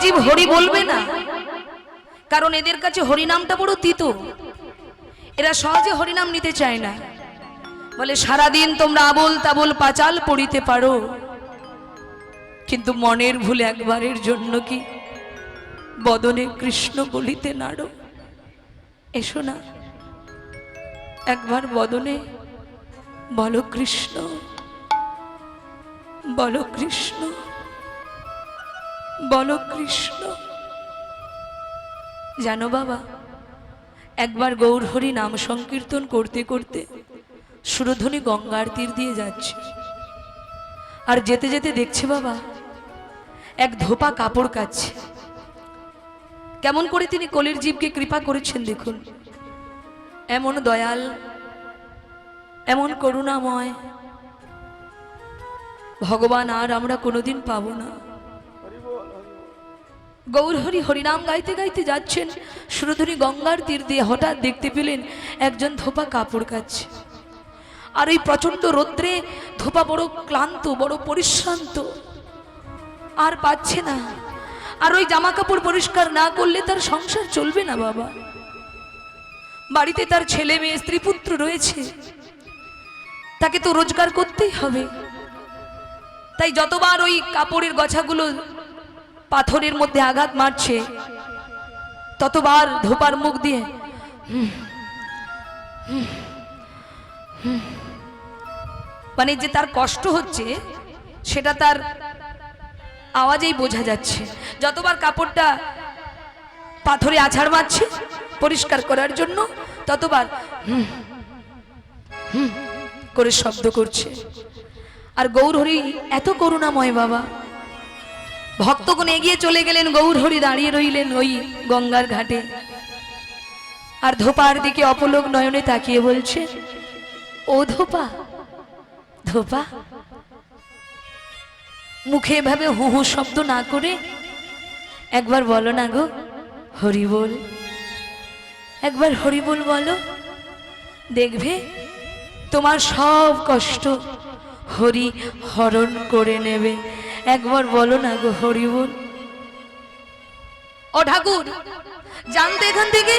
জীব হরি বলবে না। কারণ এদের কাছে হরিনামটা বড় তিতো। এরা সহজে হরিনাম নিতে চায় না। বলে, সারাদিন তোমরা আবল তাবল পাচাল পড়িতে পারো। কিন্তু মনের ভুল একবারের জন্য কি বদনে কৃষ্ণ বলিতে নাড়ো? এসো না। একবার বদনে বলো কৃষ্ণ বলো কৃষ্ণ। বলো কৃষ্ণ। জানো বাবা, একবার গৌরহরি নাম সংকীর্তন করতে করতে সুরধ্বনি গঙ্গার তীর দিয়ে যাচ্ছে। আর যেতে যেতে দেখছে বাবা, এক ধোপা কাপড় কাচ্ছে কেমন করে তিনি কলির জীবকে কৃপা করেছেন দেখুন। এমন দয়াল, এমন করুণাময়। ভগবান আর আমরা কোনোদিন পাবো না। গৌরহরি হরিনাম গাইতে গাইতে যাচ্ছেন। সুরধুরি গঙ্গার তীর দিয়ে হঠাৎ দেখতে পেলেন একজন ধোপা কাপড় কাচ্ছে। আর এই প্রচণ্ড রৌদ্রে ধোপা বড় ক্লান্ত, বড় পরিশ্রান্ত। আর পাচ্ছে না। আর ওই জামা কাপড় পরিষ্কার না করলে তার সংসার চলবে না বাবা। বাড়িতে তার ছেলে মেয়ে, স্ত্রী পুত্র রয়েছে। তাকে তো রোজগার করতেই হবে। তাই যতবার ওই কাপড়ের গছাগুলো পাথরের মধ্যে আঘাত মারছে। ততবার ধোপার মুখ দিয়ে। মানে যে তার কষ্ট হচ্ছে, সেটা তার আওয়াজেই বোঝা যাচ্ছে। যতবার কাপড়টা পাথরে আছাড় মারছে পরিষ্কার করার জন্য, ততবার করে শব্দ করছে। আর গৌরহরি, এত করুণাময় বাবা। ভক্তগণ এগিয়ে চলে গেলেন, গৌর হরি দাঁড়িয়ে রইলেন ওই গঙ্গার ঘাটে। আর ধোপার দিকে অপলোক নয়নে তাকিয়ে বলছে, ও ধোপা ধোপা, মুখে এভাবে হু হু শব্দ না করে একবার বলো না গো হরি বল একবার হরি বল বলো, দেখবে তোমার সব কষ্ট হরি হরণ করে নেবে। একবার বলো না গো হরিবল। ও ঠাকুর জানতে এখান থেকে?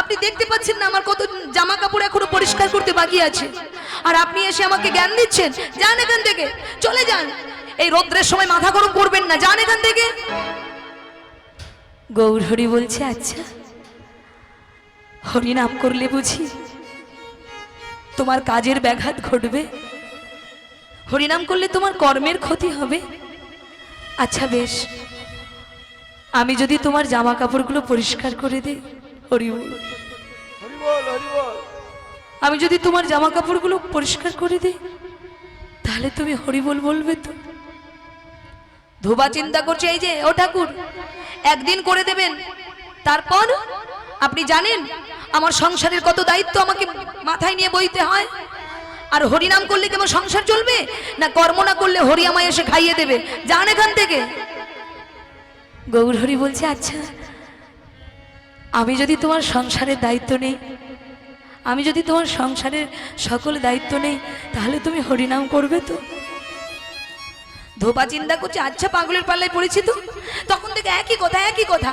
আপনি দেখতে পাচ্ছেন না আমার কত জামা কাপড় এখনও পরিষ্কার করতে বাকি আছে। আর আপনি এসে আমাকে জ্ঞান দিচ্ছেন? যান এখান থেকে চলে যান। এই রৌদ্রের সময় মাথা গরম করবেন না যান এখান থেকে। গৌরহরি বলছে আচ্ছা হরি নাম করলে বুঝি তোমার কাজের ব্যাঘাত ঘটবে? হরিনাম করলে তোমার কর্মের ক্ষতি হবে? আচ্ছা বেশ। আমি যদি তোমার জামা কাপড়গুলো পরিষ্কার করে দিই, হরি হরিবল হরিবল আমি যদি তোমার জামা কাপড়গুলো পরিষ্কার করে দিই, তাহলে তুমি হরিবল বলবে তো। ধোবা চিন্তা করছে এই যে, ও ঠাকুর, একদিন করে দেবেন। তারপর? আপনি জানেন, আমার সংসারের কত দায়িত্ব আমাকে মাথায় নিয়ে বইতে হয়? আর হরিনাম করলে কি আমার সংসার চলবে? না কর্ম না করলে হরি আমায় এসে খাইয়ে দেবে? যান এখান থেকে। গৌরহরি বলছে আচ্ছা আমি যদি তোমার সংসারের দায়িত্ব নেই, আমি যদি তোমার সংসারের সকল দায়িত্ব নেই, তাহলে তুমি হরিনাম করবে তো? ধোপা চিন্তা করছে আচ্ছা পাগলের পাল্লায় পড়েছি তো? তখন থেকে একই কথা একই কথা।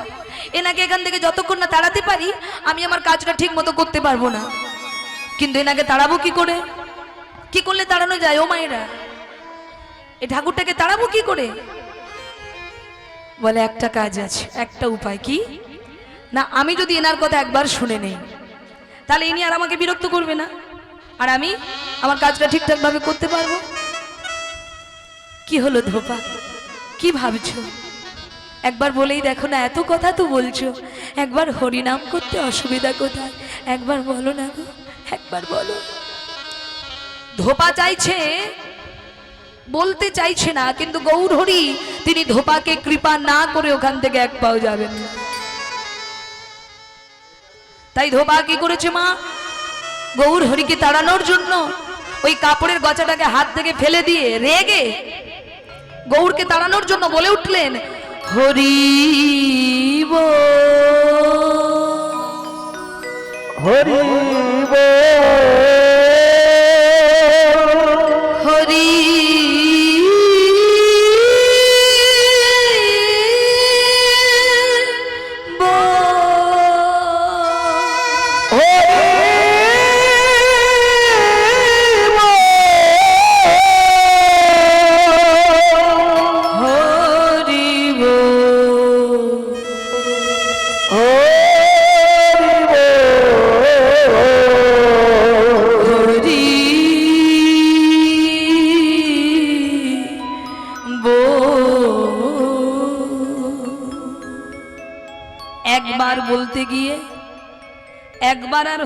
এনাকে এখান থেকে যতক্ষণ না তাড়াতে পারি, আমি আমার কাজটা ঠিক মতো করতে পারব না। কিন্তু এনাকে তাড়াবো কি করে? কি করলে তাড়ানো যায় ও মায়েরা? এই ঠাকুরটাকে তাড়াবো কি করে? বলে, একটা কাজ আছে, একটা উপায় কি? না, আমি যদি এনার কথা একবার শুনে নেই, তাহলে ইনি আর আমাকে বিরক্ত করবে না। আর আমি আমার কাজটা ঠিকঠাকভাবে করতে পারব? কি হলো ধোপা? কি ভাবছ? একবার বলেই দেখো না, এত কথা তো বলছো। একবার হরিনাম করতে অসুবিধা কোথায়? একবার বলো না গো, একবার বলো। ধোপা চাইছে, বলতে চাইছে না, কিন্তু গৌর হরি তিনি ধোপাকে কৃপা না করে ওখান থেকে এক পাও যাবেন। তাই ধোপা কি করেছে মা? গৌর হরিকে তাড়ানোর জন্য ওই কাপড়ের গচাটাকে হাত থেকে ফেলে দিয়ে রেগে গৌরকে তাড়ানোর জন্য বলে উঠলেন, হরি হরি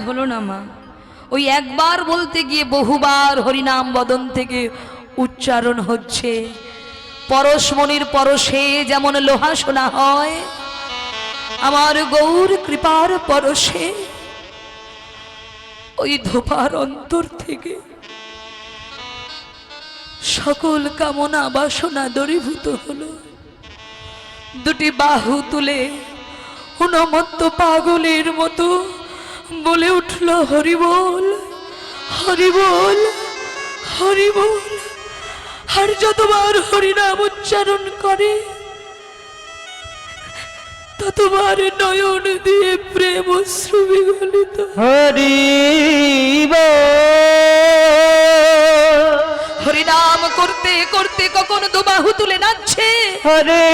হলো না, মা। ওই একবার বলতে গিয়ে বহুবার হরিনাম বদন থেকে উচ্চারণ হচ্ছে। পরশমণির পরশে যেমন লোহা শোনা হয়, আমার গৌর কৃপার পরশে ওই ধোপার অন্তর থেকে সকল কামনা বাসনা দরীভূত হলো। দুটি বাহু তুলে হুনমত্ত পাগলের মতো বলে উঠল হরিবল হরিবল হরিবল আর যতবার হরিনাম উচ্চারণ করে ততবার নয়ন দিয়ে প্রেম অশ্রু বিগলিত হরিব হরিনাম করতে করতে কখন দুবাহু তুলে নাচছে হরে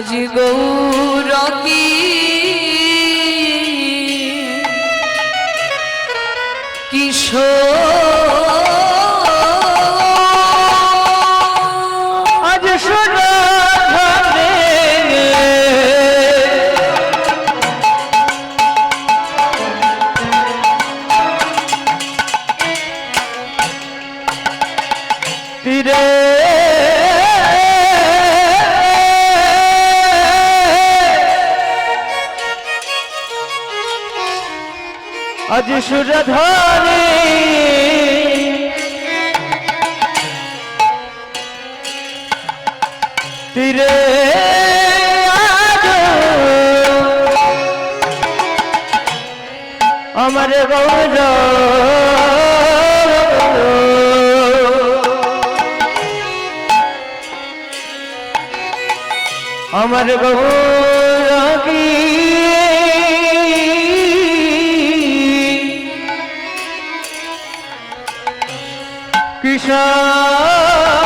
আজ গৌর কি কিশোর তীরে আজ সুরধারে। তীরে আমার গৌর। আমার গৌর। বিষয়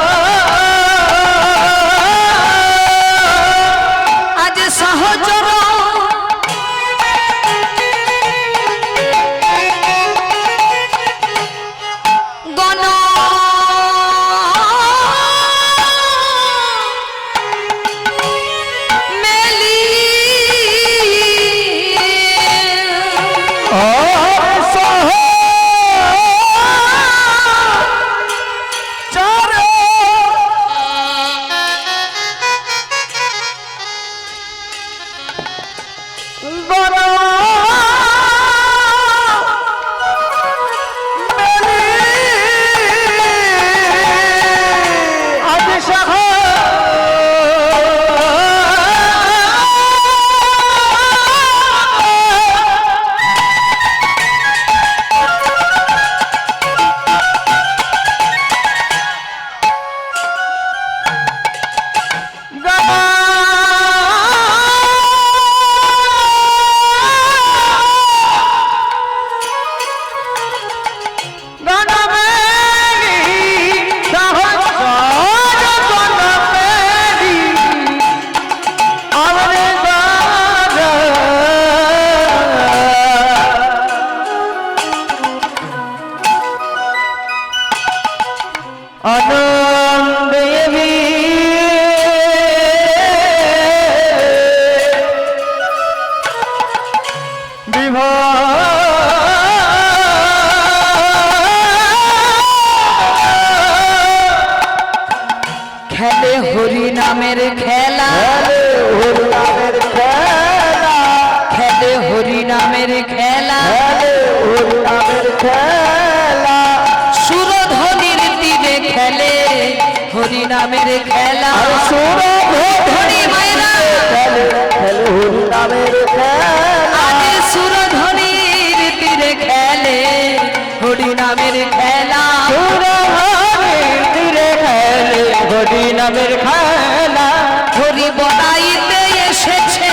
হরিনামের খেলা হরি বলাইতে এসেছে।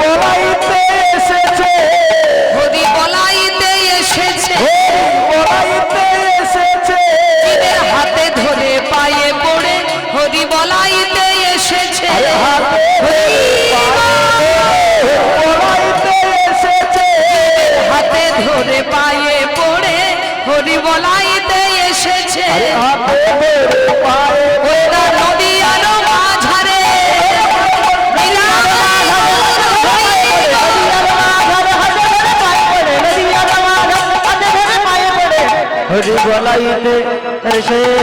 বলাইতে এসেছে। হরি বলাইতে এসেছে। বলাইতে এসেছে। হাতে ধরে পায়ে পড়ে হরি বলাইতে এসেছে। হাতে ধরে পায়ে পড়ে হরি বলাইতে এসেছে। হাতে পায়ে বলাইতে এসেছে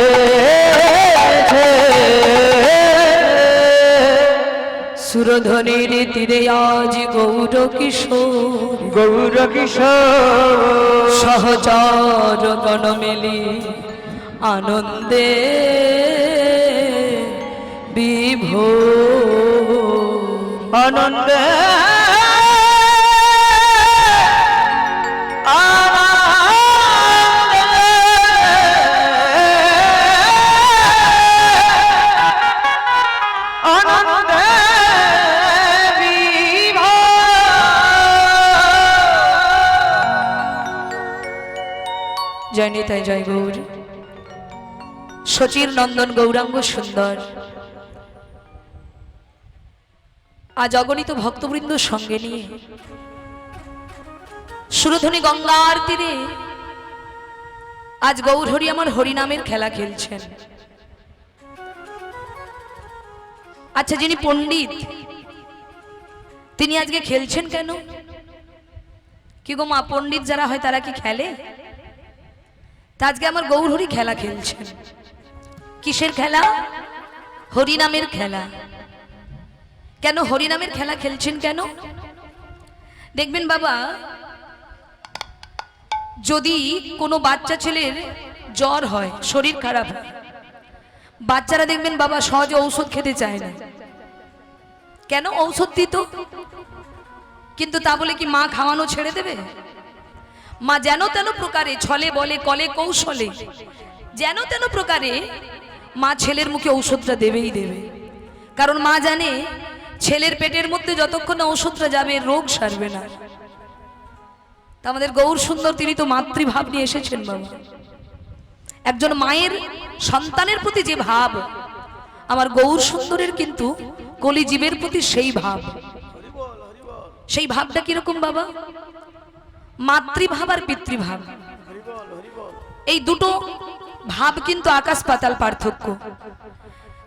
সুরধনির তীরে আজ গৌর কিশোর। গৌর কিশোর। সহচর গণ মেলি আনন্দে বিভোর। আনন্দে আনন্দে নিতাই জয় গৌর। শচীর নন্দন গৌরাঙ্গ সুন্দর। আজ অগণিত ভক্তবৃন্দ সঙ্গে নিয়ে সুরধনী গঙ্গার তীরে আজ গৌরহরি আমার হরিনামের খেলা খেলছেন। আচ্ছা যিনি পণ্ডিত, তিনি আজকে খেলছেন কেন? কি গো মা, পণ্ডিত যারা হয় তারা কি খেলে? তা আজকে আমার গৌরহরি খেলা খেলছেন কিসের খেলা? হরিনামের খেলা। কেন হরিনামের খেলা খেলছেন কেন? দেখবেন বাবা, যদি কোনো বাচ্চা ছেলের জ্বর হয়, শরীর খারাপ হয়, বাচ্চারা দেখবেন বাবা সহজে ঔষধ খেতে চায় না। কেন ঔষধ দিত? কিন্তু তা বলে কি মা খাওয়ানো ছেড়ে দেবে? মা যেন তেন প্রকারে ছলে বলে, কলে কৌশলে। যেন তেন প্রকারে মা ছেলের মুখে ঔষধটা দেবেই দেবে। কারণ মা জানে ছেলের পেটের মধ্যে যতক্ষণ না ঔষধটা যাবে, রোগ সারবে না। তা আমাদের গৌর সুন্দর, তিনি তো মাতৃভাব নিয়ে এসেছেন বাবা। একজন মায়ের সন্তানের প্রতি যে ভাব, আমার গৌর সুন্দরের কিন্তু কলিজীবের প্রতি সেই ভাব। সেই ভাবটা কীরকম বাবা? মাতৃভাব আর পিতৃভাব। এই দুটো ভাব কিন্তু আকাশ পাতাল পার্থক্য।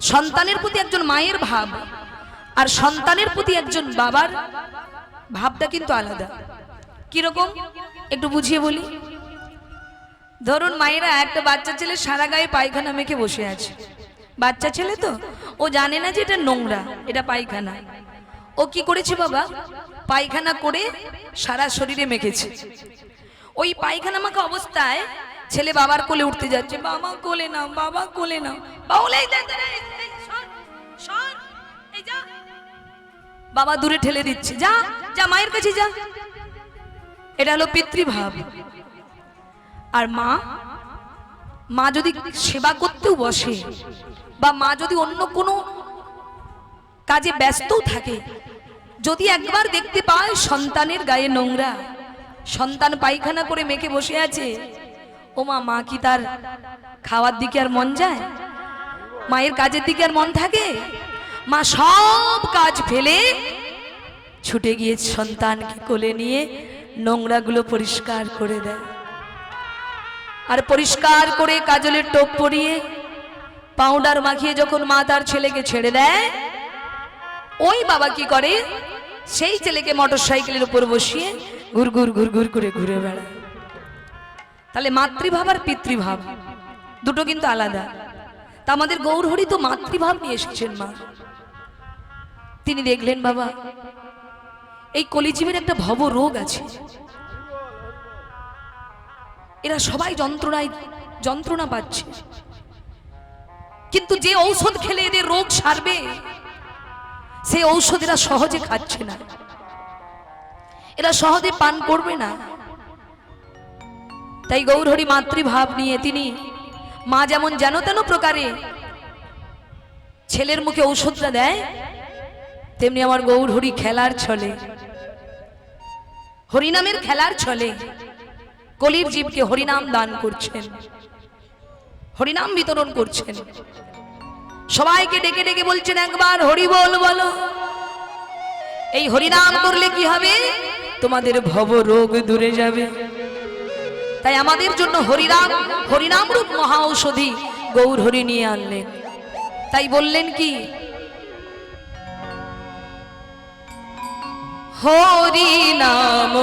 সন্তানের প্রতি একজন মায়ের ভাব আর সন্তানের প্রতি একজন বাবার ভাবটা কিন্তু আলাদা। কীরকম? একটু বুঝিয়ে বলি। ধরুন মায়েরা একটা বাচ্চা ছেলে সারা গায়ে পায়খানা মেখে বসে আছে। বাচ্চা ছেলে তো, ও জানে না যে এটা নোংরা, এটা পায়খানা। ও কি করেছে বাবা? পায়খানা করে সারা শরীরে মেখেছে। ওই পায়খানা মাখা অবস্থায় ছেলে বাবার কোলে উঠতে যাচ্ছে। বাবা কোলে নাও, বাবা কোলে যা। বাবা দূরে ঠেলে দিচ্ছে, যা যা, মায়ের কাছে যা। এটা হলো পিতৃভাব। আর মা মা যদি সেবা করতেও বসে, বা মা যদি অন্য কোনো কাজে ব্যস্তও থাকে যদি একবার দেখতে পায় সন্তানের গায়ে নোংরা, সন্তান পায়খানা করে মেখে বসে আছে, ও মা মা কি তার খাওয়ার দিকে আর মন যায়? মায়ের কাজের দিকে আর মন থাকে? মা সব কাজ ফেলে ছুটে গিয়ে সন্তানকে কোলে নিয়ে নোংরাগুলো পরিষ্কার করে দেয়। আর পরিষ্কার করে কাজলের টোপ পরিয়ে পাউডার মাখিয়ে যখন মা তার ছেলেকে ছেড়ে দেয়, ওই বাবা কি করে? সেই ছেলেকে মোটর সাইকেলের উপর বসিয়ে ঘুর ঘুর ঘুর ঘুর করে ঘুরে বেড়ায়। তাহলে মাতৃভাব আর পিতৃভাব, দুটো কিন্তু আলাদা। তা আমাদের গৌরহরি তো মাতৃভাব নিয়ে এসেছেন মা। তিনি দেখলেন, বাবা, এই কলিজীবের একটা ভব রোগ আছে। এরা সবাই যন্ত্রণায়, যন্ত্রণা পাচ্ছে। কিন্তু যে ঔষধ খেলে এদের রোগ সারবে সেই ঔষধ এরা সহজে খাচ্ছে না। এরা সহজে পান করবে না। তাই গৌরহরি মাতৃভাব নিয়ে তিনি মা যেমন যেন তেন প্রকারে ছেলের মুখে ঔষধটা দেয়, তেমনি আমার গৌরহরি খেলার ছলে। হরিনামের খেলার ছলে কলির জীবকে হরিনাম দান করছেন, হরিনাম বিতরণ করছেন। সবাইকে ডেকে ডেকে বলছেন একবার হরি বল বলো। এই হরিনাম করলে কি হবে? তোমাদের ভব রোগ দূরে যাবে। তাই আমাদের জন্য হরিনাম হরিনাম রূপ মহা ঔষধি গৌর হরি নিয়ে আনলেন তাই বললেন কি? হরি নাম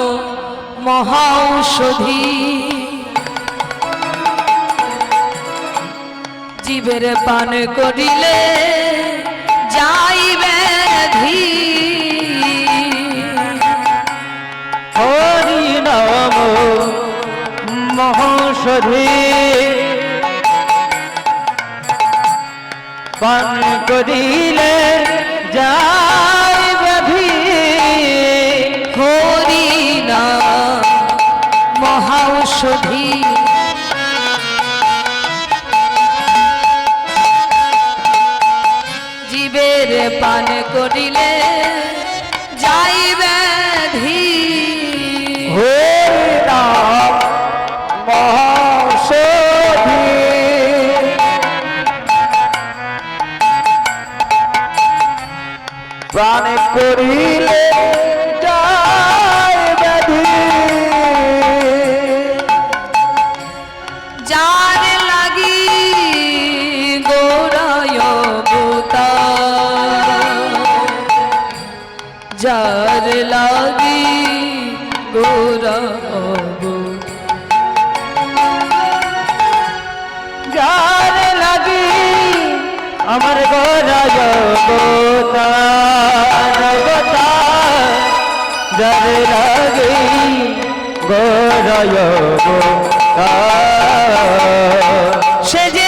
মহাঔষধি জীবের পান করিলে যাই ব্যাধি হরি নাম মহৌষধি পান করিলে যায় ব্যাধি হরি নাম মহাঔষধি পান করিলে যাইবে প্রাণ করিলে গোরা যার লাগি আমার গোরা যার লাগি গোরা সে যে